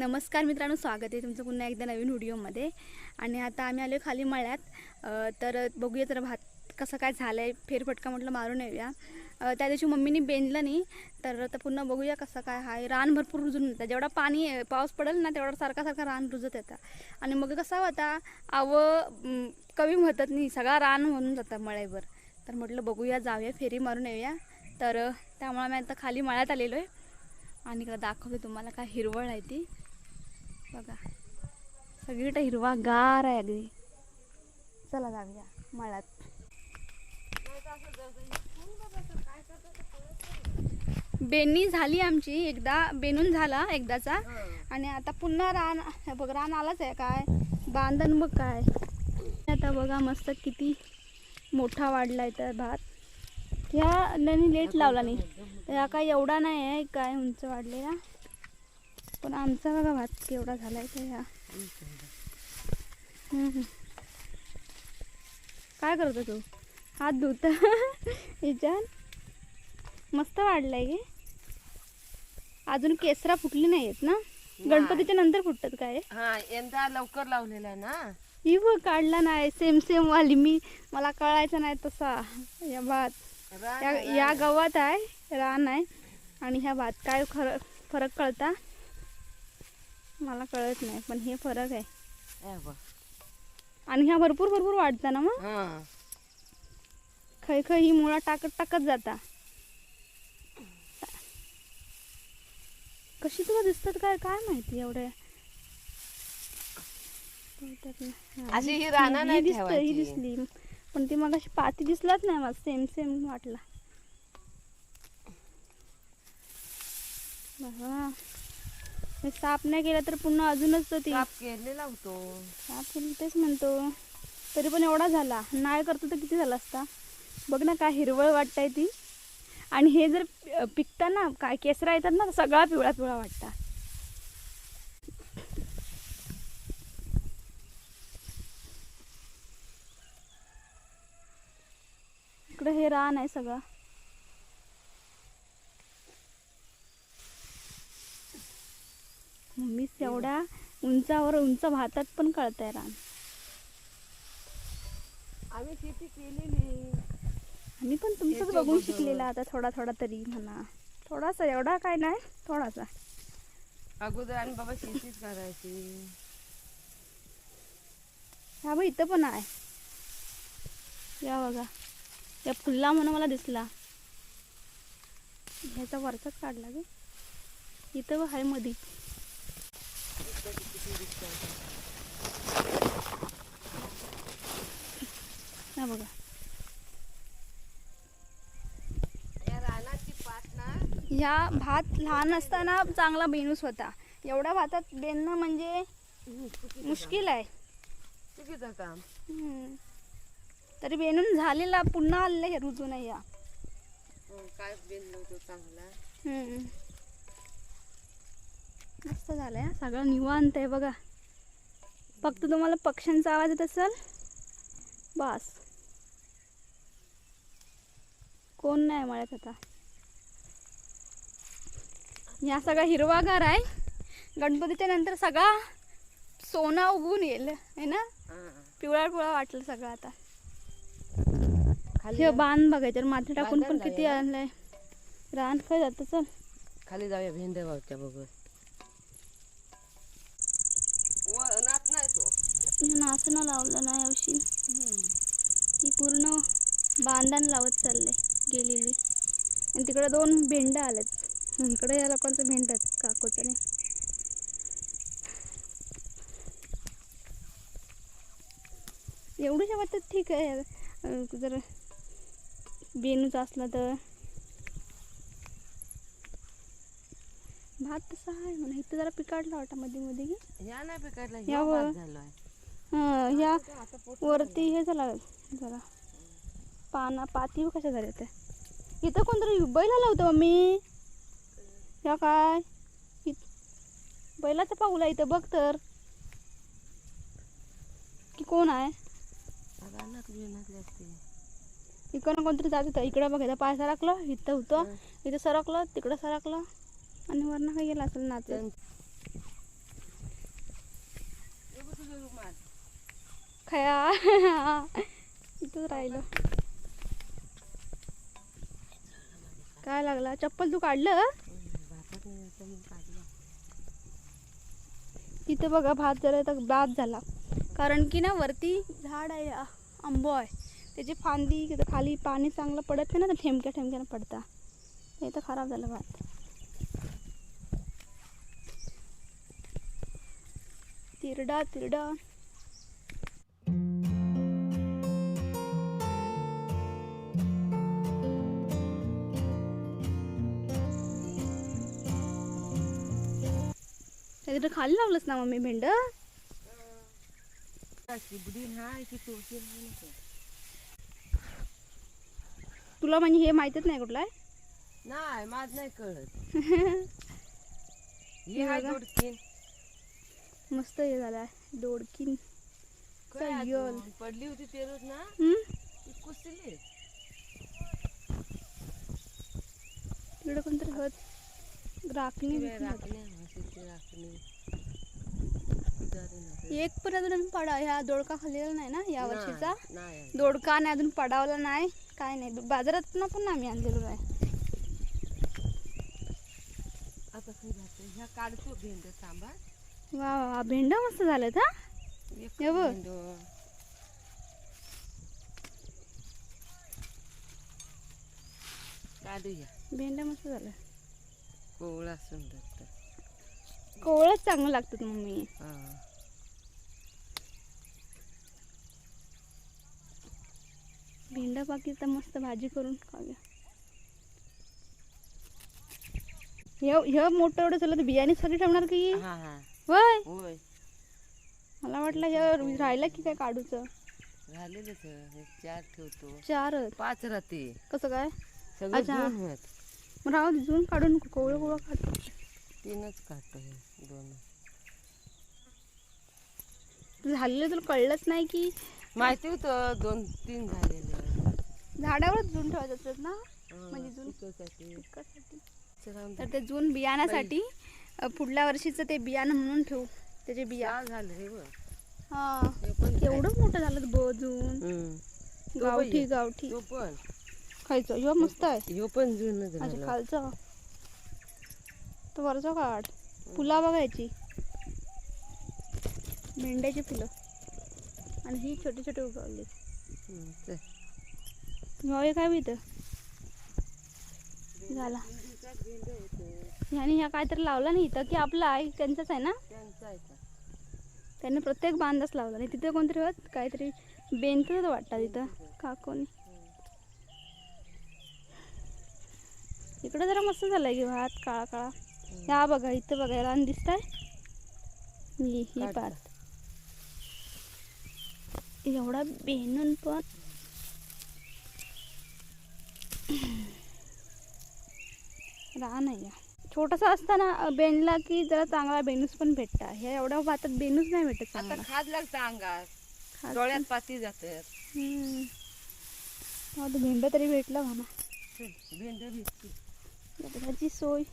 नमस्कार मित्रांनो स्वागत आहे तुमचं पुन्हा एकदा नवीन व्हिडिओमध्ये. आणि आता आम्ही आलो खाली मळ्यात. तर बघूया तर भात कसं काय झालं आहे फेरफटका म्हटलं मारून येऊया त्या दिवशी मम्मीनी बेंजलं नाही तर आता पुन्हा बघूया कसं काय आहे रान भरपूर रुजून येतं जेवढा पाणी आहे, पाऊस पडेल ना तेवढा सारखा सारखा रान रुजत येतं आणि मग कसा होता आवं कमी होतात नाही सगळा रान म्हणून जातं मळ्यावर. तर म्हटलं बघूया जाऊया फेरी मारून येऊया. तर त्यामुळे मी आता खाली मळ्यात आलेलो आहे आणि दाखवते तुम्हाला काय हिरवळ आहे ती. बघा. सगळीकडे हिरवा गार आहे अगदी. चला जाऊया मळ्यात. बेनी झाली आमची एकदा बेनून झाला एकदाचा. आणि आता पुन्हा रान बघ रान आलाच आहे काय? बांधण बघ काय. आता बघा मस्त किती मोठा वाढला आहे तर भात. ह्या त्यांनी लेट लावला नाही. या काय एवढा नाही आहे काय उंच वाढलेला. पण आमचा बघा भात केवढा झालाय तर ह्या. काय करतो तू? हात धुत. ह्याच्यात मस्त वाढलाय गे. अजून केसरा फुटली नाही आहेत ना? गणपतीच्या नंतर फुटतात काय? हा यंदा लवकर लावलेला आहे ना? ही बघ काढला नाही. सेम सेम वाली मी. मला कळायचं नाही तसा या भात. या आहे. गावात आहे रान आहे. आणि ह्या भात काय खरं फरक कळता? मला कळत नाही पण हे फरक आहे. हे बघ. आणि ह्या भरपूर भरपूर वाढता ना मग? हा. खै खै ही मुळा टाकत टाकत जाता. कशी तुला दिसतात काय काय माहिती एवढ्या? हा, अशी ही नाही दिसत ही ठेवायची. दिसली. पण ती मग अशी पाती दिसलाच नाही मला सेम सेम वाटला. बाबा. हे साफ नाही केला तर पुन्हा अजूनच तो ती काप केले लावतो. साफ केली तेच म्हणतो. तरी पण एवढा झाला. नाही करतो तर किती झाला असता? बघ ना काय हिरवळ वाटतंय ती. आणि हे जर अ, पिकतं ना काय केसरा येतात ना तर सगळा पिवळा पिवळा वाटता. इकडे हे रान आहे सगळं. मम्मीच एवढ्या उंचावर उंच भातात पण कळतंय रान. आम्ही शेती केलेली आम्ही पण तुमचंच बघून. शिकलेला आता थोडा थोडा तरी म्हणा. थोडासा एवढा काय नाही थोडासा. अगोदर आणि बाबा शेतीच करायची. हा बघ इथं पण आहे. या बघा. या फुलला म्हणून मला दिसला. ह्याचा वरचाच काढला गे. इथं आहे मधी. हा बघा. ह्या भात लहान असताना चांगला बेनूस होता. एवढ्या भातात बेनणं म्हणजे मुश्किल आहे. चुकीचं काम हम्म. तरी बेनून झालेला पुन्हा आलेलं हे रुजून या हो, काय चांगला. हम्म. मस्त झालंय. सगळं निवांत आहे बघा. फक्त तुम्हाला पक्ष्यांचा आवाज येत असेल? बस. कोण नाही मळ्यात आता. या सगळा हिरवागार आहे. गणपतीच्या नंतर सगळा सोना उगवून येईल है ना. पिवळा पिवळा वाटलं सगळं आता. खाली हे बांध बघायचं. माती टाकून पण किती आणलंय. रान काय जातं चल. खाली जाऊया भेंडे गावच्या बघून नाच नाही तो नाचणं लावलं नाही औषधी ही पूर्ण बांधान लावत चाललंय गेलेली. आणि तिकडे दोन भेंड्या आल्यात इकडे या लोकांचं भेंड आहेत काकूचं एवढ्याच्या वाटत ठीक आहे. जर बेनूच असला तर. भात तसा आहे म्हणा. इथं जरा पिकाडला वाटा मध्ये मध्ये ह्या नाही पिकायला या ह्या हा वरती हे झाला जरा पाना पाती कशा झाल्या त्या. इथं कोणतरी बैला लावतं मम्मी. ह्या काय? बैलाचं पाऊला इथं बघ तर. की कोण आहे? इकडनं कोणतरी जात होतं. इकडं बघ इथं पाय सरकलं इथं होतं. इथं सरकलं तिकडं सरकलं. आणि वरनं काय गेलं असेल नाचत. खया इथंच राहिलं. काय लागला? चप्पल तू काढलं? तिथं बघा भात जरा तर भात झाला. कारण की ना वरती झाड आहे आंबो आहे. त्याची फांदी तिथं खाली पाणी चांगलं पडत नाही ना तर ठेमक्या ठेमक्यानं पडता. हे तर खराब झालं भात. तिरडा तिरडा. तिथं खाली लावलंस ना मम्मी भेंड? तुला म्हणजे हे माहीतच नाही कुठला नाही माझ नाही कळत. हे मस्त हे झालाय दोडकीन? पडली होती ते रोज ना? कुसली. तिकडे कोणतरी होत राखणी. राखणी एक पण अजून पडा ह्या दोडका खाल्लेला नाही ना या वर्षीचा? दोडका नाही अजून पडावला नाही काय नाही बाजारात ना पण आम्ही आणलेलो आहे ह्या काढतो भेंड वा वा भेंडा मस्त झालेत हा. भेंड. काढूया. भेंडा मस्त झालं. कोवळा सुंदर. कोवळच चांगलं लागतात मम्मी. भेंडा बाकी तर मस्त भाजी करून खाऊया. हे मोठं एवढं झालं तर बियाणे सगळी ठेवणार की? हा हा. होय? मला वाटलं हे राहिलं की काय काढूचं चार ठेवतो. चारच पाच राहते. कसं काय? सगळं मग राहू दे, जून काढून कोवळं कोवळं काढ तीनच काढतो हे दोन झालेलं तुला कळलंच नाही की? माहिती होतं दोन तीन झालेले. झाडावरच जून ठेवायचं असतात ना? म्हणजे जून- पिकासाठी. तर ते जून बियाण्यासाठी पुढल्या वर्षीचं ते बियाणं म्हणून ठेवू त्याचे बिया. झालं हे बघ. हा. एवढं मोठं झालं ब जून गावठी गावठी. पण. खायचं ह्यो मस्त आहे. ह्यो पण जुन खालचं. वरचा काढ फुला बघायची. भेंड्याची फुलं. आणि ही छोटी छोटी उगवली. हे काय इथं? झाला. ह्याने ह्या काहीतरी लावला नाही इथं की आपला आहे त्यांचाच आहे ना? का? त्याने प्रत्येक बांधाच लावला नाही. तिथे कोणतरी होत? काहीतरी बेंतच वाटतं तिथं. काकोनी. इकडे जरा मस्त झालंय की भात काळा काळा. ह्या बघा इथं बघा रान दिसताय? ही ही भात एवढा बेनून पण. रान आहे या. छोटासा असताना बेनला की जरा चांगला बेनूस पण भेटता. ह्या एवढ्या भातात बेनूस नाही भेटत आता खाद लागतं अंगात डोळ्यात पाती जातात. हा, भेंड तरी भेटला म्हणा. भेंड भेटते सोय.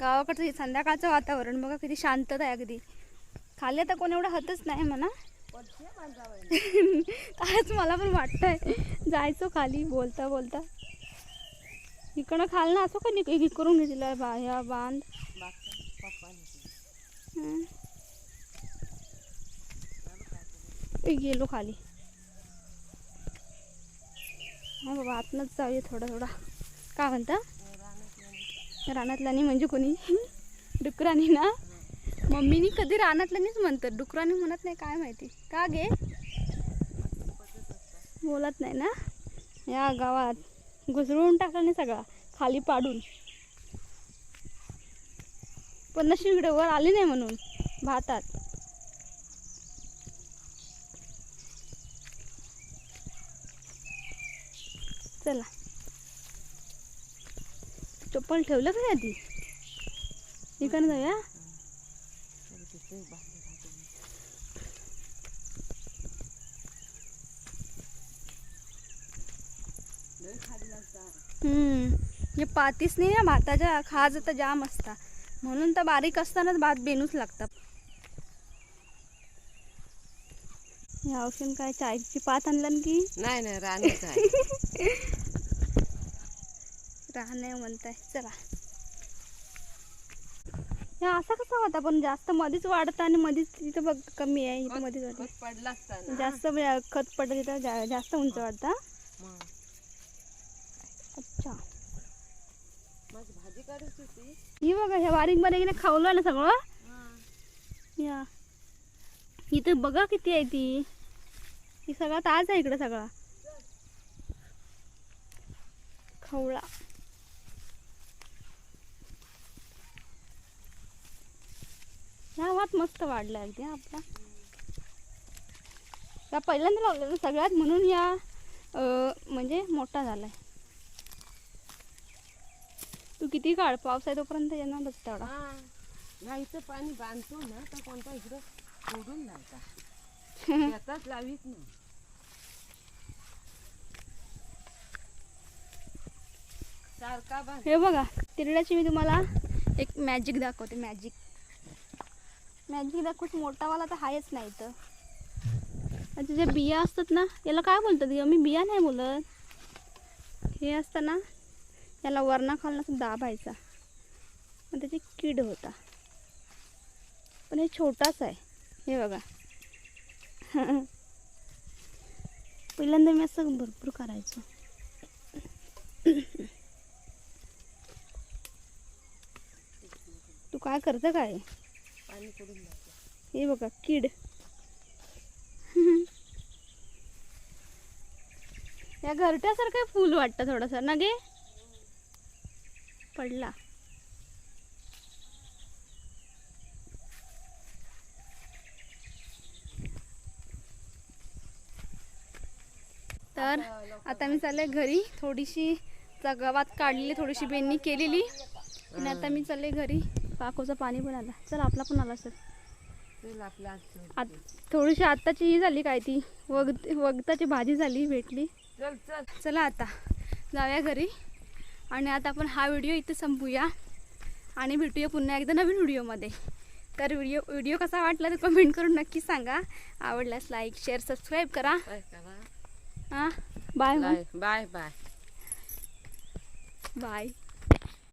गावाकडचं संध्याकाळचं वातावरण बघा किती शांतता आहे अगदी. खाली आता कोण एवढं हातच नाही म्हणा. कायच मला पण वाटतंय. जायचो खाली बोलता बोलता. इकडं खाल ना असो का निक करून घेतला बा ह्या बांध. गेलो खाली. हा बाबा आतनंच जाऊया थोडा थोडा. काय म्हणता? रानातल्यानी म्हणजे कोणी? डुकरानी ना? मम्मीनी कधी रानातल्यानीच म्हणतात. डुकरानी म्हणत नाही काय माहिती. का गे? बोलत नाही ना? या गावात घुसळून टाकला नाही सगळा. खाली पाडून. पण नशीब इकडे वर आली नाही म्हणून. भातात. चला. चप्पल ठेवलं का आधी? इकडे जाऊया? हम्म. हे पातीच नाही ना भाताच्या खाज तर जाम असता. म्हणून तर बारीक असतानाच भात बेनूच लागतात. या औषध काय चायची पात आणलं की? नाही नाही आहे. राहणे म्हणताय चला. या असा कसा होता पण जास्त मध्येच वाढतं आणि मध्येच तिथं बघ कमी आहे इथं मध्येच वाढतं. खत पडला असता जास्त खत पडलं तिथं जा- जास्त उंच वाढतं. मग. अच्छा. माझी भाजी काढायची होती. ही बघा ह्या बारीक बारीक ना खावलं ना सगळं. या. इथं बघा किती आहे ती. ही सगळा ताज आहे इकडे सगळा. खवळा. ह्या भात मस्त वाढला अगदी आपला या पहिल्यांदा लावलेला ना सगळ्यात म्हणून या म्हणजे मोठा झालाय. तू किती काढ पाऊस आहे तोपर्यंत येणार बस तेवढा. हा. इथं पाणी बांधतो ना तर कोणता इकडं सोडून लावता शेतात लावीत ना सारखा बांध हे बघा तिरड्याची मी तुम्हाला एक मॅजिक दाखवते मॅजिक मॅजिक दाखवत मोठावाला तर आहेच नाही इथं. आणि जे बिया असतात ना याला काय बोलतात? मी बिया नाही बोलत. हे असतं ना याला वरणा खालून दाबायचा. मग त्याची कीड होता. पण हे छोटाच आहे. हे बघा. पहिल्यांदा मी असं भरपूर करायचो. तू काय करतं काय? हे बघा कीड. या घरट्यासारखं फूल वाटतं थोडंसं ना गे पडला. तर आता मी चालले घरी. थोडीशी गवात काढलेली थोडीशी बेंनी केलेली. आणि आता मी चालले घरी. काकोचं पाणी पण आलं चल आपला पण आला सर. आत थोडीशी आत्ताची ही झाली काय ती? वग वगताची भाजी झाली भेटली. चल चल. चला आता. जाऊया घरी. आणि आता आपण हा व्हिडिओ इथे संपूया. आणि भेटूया पुन्हा एकदा नवीन व्हिडिओमध्ये. तर व्हिडिओ व्हिडिओ कसा वाटला तर कमेंट करून नक्की सांगा. आवडल्यास लाईक शेअर सबस्क्राईब करा. काय करा हां bye bye bye bye bye